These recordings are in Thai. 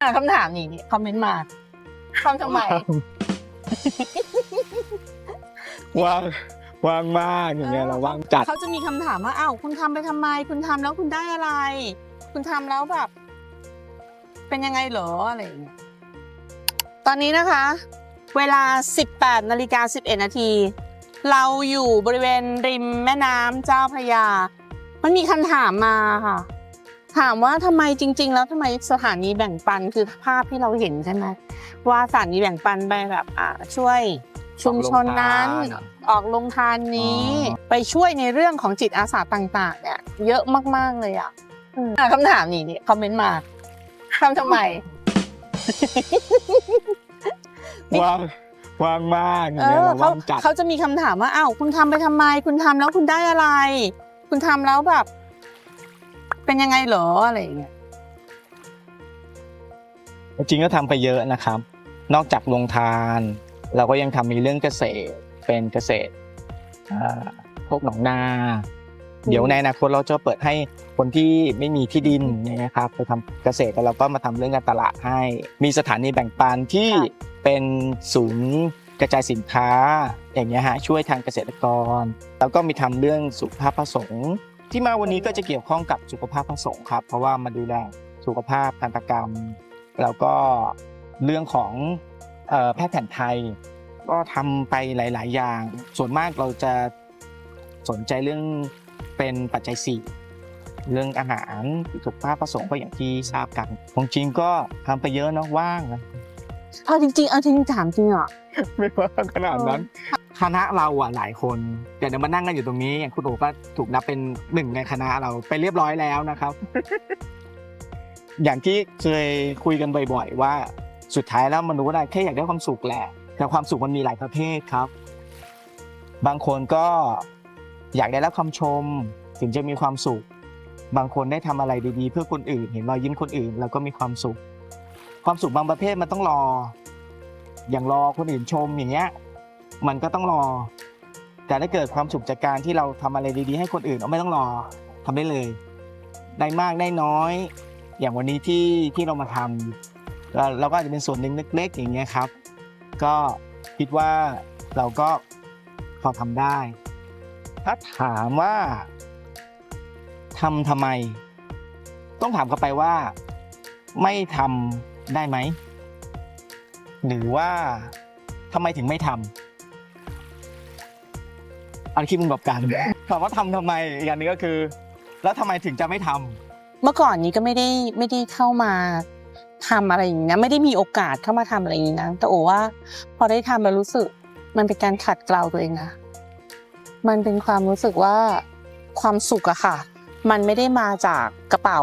อะคำถามนี่นี่คอมเมนต์มาทำทำไม ว่างว่างมากอย่างเงี้ยเราว่างจัด เขาจะมีคำถามว่าอ้าวคุณทำไปทำไม คุณทำแล้วคุณได้อะไร คุณทำแล้วแบบ เป็นยังไงเหรออะไรอย่างเงี้ยตอนนี้นะคะ เวลา 18นาฬิกา11นาทีเราอยู่บริเวณริมแม่น้ำเจ้าพระยา มันมีคำถามมาค่ะ ถามว่าทำไมจริง ๆ แล้วทำไมสถานีแบ่งปันคือภาพที่เราเห็นใช่ไหมว่าสถานีแบ่งปันไปแบบอ่าช่วยชุมชนนั้นออกลงทานนี้อ๋อไปช่วยในเรื่องของจิตอาสาต่างๆ เนี่ย เยอะมากๆเลยอะอืมอะคำถามนี่นี่คอมเมนต์มาทำทำไมว่างว่างมากอย่างเอเงี้ยอเราเขาว่างจัดเขาจะมีคำถามว่าอ้าวคุณทำไปทำไม คุณทำแล้วคุณได้อะไร คุณทำแล้วแบบ เป็นยังไงเหรออะไรอย่างเงี้ยจริงๆก็ทำไปเยอะนะครับ นอกจากลงทาน เราก็ยังทำมีเรื่องเกษตรเป็นเกษตรอ่าพวกหนองนา เดี๋ยวในอนาคตเราจะเปิดให้คนที่ไม่มีที่ดินเนี่ยนะครับไปทำเกษตรแล้วเราก็มาทำเรื่องการตลาดให้ มีสถานีแบ่งปันที่เป็นศูนย์กระจายสินค้าอย่างเงี้ยฮะช่วยทางเกษตรกร แล้วก็มีทำเรื่องสุขภาพพระสงฆ์ ที่มาวันนี้ก็จะเกี่ยวข้องกับสุขภาพพระสงฆ์ครับ เพราะว่ามาดูแลสุขภาพทันตกรรม แล้วก็เรื่องของเอ่อแพทย์แผนไทย ก็ทำไปหลาย ๆ อย่าง ส่วนมากเราจะสนใจเรื่องเป็นปัจจัยสี่เรื่องอาหารสุขภาพผสมก็อย่างที่ทราบกันของจริงก็ทำไปเยอะเนอะว่างนะเอาจริงๆเอาจริงๆถามจริงอะไม่ว่างขนาดนั้น คณะเราอะหลายคนเดี๋ยวเดี๋ยวมานั่งกันอยู่ตรงนี้อย่างคุณโอก็ถูกนับเป็นหนึ่งในคณะเราไปเรียบร้อยแล้วนะครับ อย่างที่เคยคุยกันบ่อยๆว่าสุดท้ายแล้วมนุษย์แค่อยากได้ความสุขแหละแต่ความสุขมันมีหลายประเภทครับ บางคนก็อยากได้รับคำชม ถึงจะมีความสุข บางคนได้ทำอะไรดีๆ เพื่อคนอื่น เห็นรอยยิ้มคนอื่นแล้วก็มีความสุข ความสุขบางประเภทมันต้องรอ อย่างรอคนอื่นชมอย่างเงี้ย มันก็ต้องรอ แต่ถ้าเกิดความสุขจากการที่เราทำอะไรดีๆ ให้คนอื่นเอาไม่ต้องรอทำได้เลย ได้มากได้น้อย อย่างวันนี้ที่ที่เรามาทำเราเราก็อาจจะเป็นส่วนหนึ่งเล็กๆ อย่างเงี้ยครับ ก็คิดว่าเราก็พอทำได้ ถ้าถามว่าทำทำไม ต้องถามกลับไปว่า ไม่ทำได้ไหมหรือว่าทำไมถึงไม่ทำ อันคิดมึงกับกันถามว่าทำทำไมอีกอย่างหนึงก็คือ แล้วทำไมถึงจะไม่ทำเมื่อก่อนนี้ก็ไม่ได้ไม่ได้เข้ามาทำอะไรอย่างนี้นะไม่ได้มีโอกาสเข้ามาทำอะไรอย่างนี้นะแต่โอว่า พอได้ทำแล้วรู้สึกมันเป็นการขัดเกลาตัวเองนะมันเป็นความรู้สึกว่าความสุขอะค่ะ มันไม่ได้มาจากกระเป๋า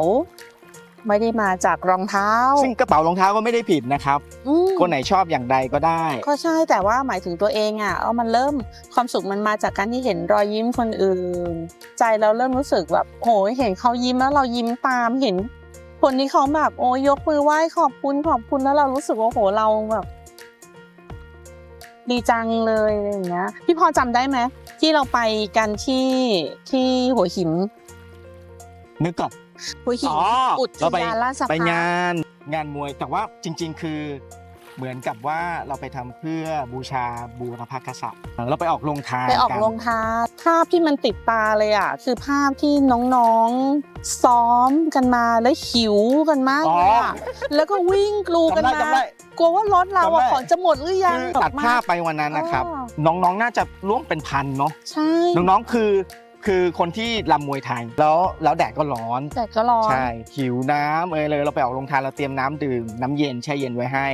ไม่ได้มาจากรองเท้า ซึ่งกระเป๋ารองเท้าก็ไม่ได้ผิดนะครับ อืมคนไหนชอบอย่างใดก็ได้ ก็ใช่แต่ว่าหมายถึงตัวเองอะเออมันเริ่มความสุขมันมาจากการที่เห็นรอยยิ้มคนอื่น ใจเราเริ่มรู้สึกแบบโหยเห็นเขายิ้มแล้วเรายิ้มตามเห็น คนที่เขาแบบโอ้ยยกมือไหว้ขอบคุณขอบคุณแล้วเรารู้สึกว่าโหเราแบบ ดีจังเลยอะไรอย่างเงี้ยพี่พอจำได้ไหมที่เราไปกันที่ที่หัวหิน นึกก่อน หัวหินอ๋ออุทเราไปยานราชไปพังาฒน์นงานมวยแต่ว่าจริง ๆ คือเหมือนกับว่าเราไปทำเพื่อบูชาบูรพกษัตริย์เราไปออกโรงทานไปออกน โรงทานภาพที่มันติดตาเลยอะ คือภาพที่น้องๆซ้อมกันมาแล้วหิวกันมากเลยอะแล้วก็วิ่งกลูกันจำได้มาจำได้ กลัวว่ารถเราจำได้ อะของจะหมดหรือยังคือตัดออกมภาพไปวันนั้นนะครับ อ๋อน้องๆน่าจะร่วมเป็นพันเนาะใช่ น้องๆคือ คือคนที่รำมวยไทย แล้วแล้วแดดก็ร้อน แต่ก็ร้อน ใช่หิวน้ำเอยเลยเราไปออกโรงทานเราเตรียมน้ำดื่ม น้ำเย็นแช่เย็นไว้ให้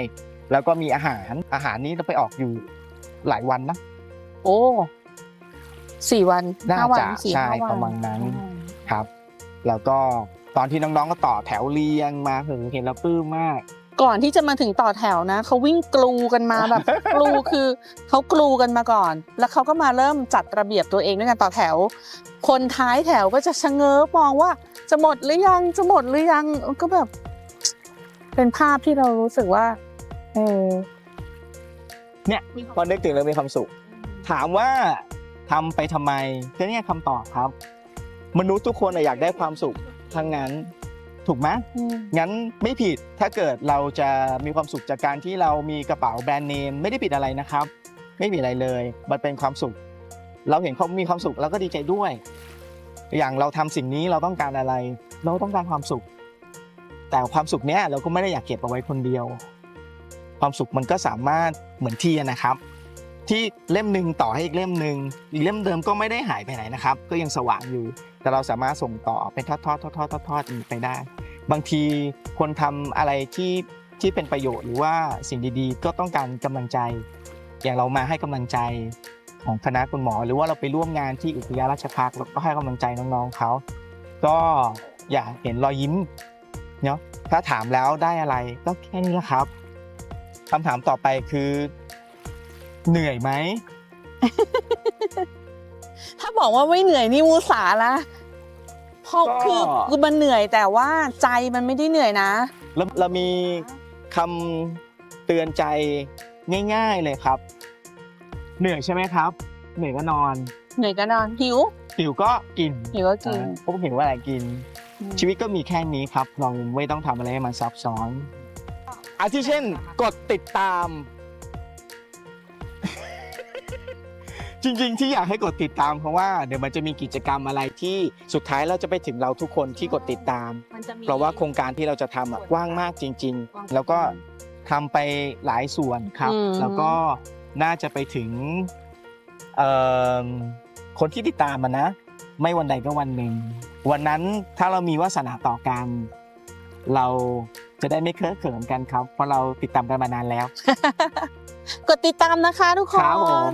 แล้วก็มีอาหารอาหารนี้เราไปออกอยู่หลายวันนะโอ้สี่วันน่าห้าวัจะสี่ใช่ห้าวันประมาณนั้นใช่ครับ แล้วก็ตอนที่น้องๆก็ต่อแถวเรียงมาถึงเห็นแล้วปลื้มมาก ก่อนที่จะมาถึงต่อแถวนะเขาวิ่งกลูกันมาแบบกลูคือเขากลูกันมาก่อน แล้วเขาก็มาเริ่มจัดระเบียบตัวเองด้วยกันต่อแถว คนท้ายแถวก็จะชะเง้อมองว่าจะหมดหรือยังจะหมดหรือยังก็แบบ เป็นภาพที่เรารู้สึกว่าเออเนี่ยพอนึกถึงแล้วมีความสุข ถามว่าทำไปทำไมก็เนี่ยคำตอบครับ มนุษย์ทุกคนอะอยากได้ความสุขทั้งนั้น ถูกไหมอืมงั้นไม่ผิดถ้าเกิดเราจะมีความสุขจากการที่เรามีกระเป๋าแบรนด์เนมไม่ได้ผิดอะไรนะครับ ไม่ผิดอะไรเลย มันเป็นความสุข เราเห็นเขามีความสุขเราก็ดีใจด้วย อย่างเราทำสิ่งนี้เราต้องการอะไร เราต้องการความสุข แต่ความสุขเนี้ยเราก็ไม่ได้อยากเก็บเอาไว้คนเดียว ความสุขมันก็สามารถเหมือนเทียนนะครับ ที่เล่มหนึ่งต่อให้อีกเล่มหนึ่งอีกเล่มเดิมก็ไม่ได้หายไปไหนนะครับ ก็ยังสว่างอยู่ แต่เราสามารถส่งต่อเป็นทอดๆทอดๆทอดๆทอดๆไปได้ บางทีคนทำอะไรที่ที่เป็นประโยชน์หรือว่าสิ่งดีๆ ก็ต้องการกำลังใจ อย่างเรามาให้กำลังใจของคณะคุณหมอ หรือว่าเราไปร่วมงานที่อุทยานราชพักเราก็ให้กำลังใจน้องๆเขาก็อยากเห็นรอยยิ้มเนาะถ้าถามแล้วได้อะไรก็แค่นี้แหละครับคำถามต่อไปคือ เหนื่อยไหม ถ้าบอกว่าไม่เหนื่อยนี่มูสาละเพราะก็ คือคือมันเหนื่อยแต่ว่าใจมันไม่ได้เหนื่อยนะเราเรามีคำเตือนใจง่ายๆเลยครับ เหนื่อยใช่ไหมครับ เหนื่อยก็นอนเหนื่อยก็นอนหิวหิวก็กินหิวก็กินอ่าผมหิวอะไรกินอืมชีวิตก็มีแค่นี้ครับ เราไม่ต้องทำอะไรให้มันซับซ้อนอาทิเช่น กดติดตาม จริงๆที่อยากให้กดติดตามเพราะว่าเดี๋ยวมันจะมีกิจกรรมอะไรที่สุดท้ายเราจะไปถึงเราทุกคนที่กดติดตาม มันจะมีเพราะว่าโครงการที่เราจะทำอะกว้างมากจริง ๆ แล้วก็ทำไปหลายส่วนครับ อืม แล้วก็น่าจะไปถึงเอิ่มคนที่ติดตามมันนะ ไม่วันใดก็วันหนึ่ง วันนั้นถ้าเรามีวาสนาต่อกัน เราจะได้ไม่เคอะเขินกันครับ เพราะเราติดตามกันมานานแล้ว กดติดตามนะคะทุกคนครับผม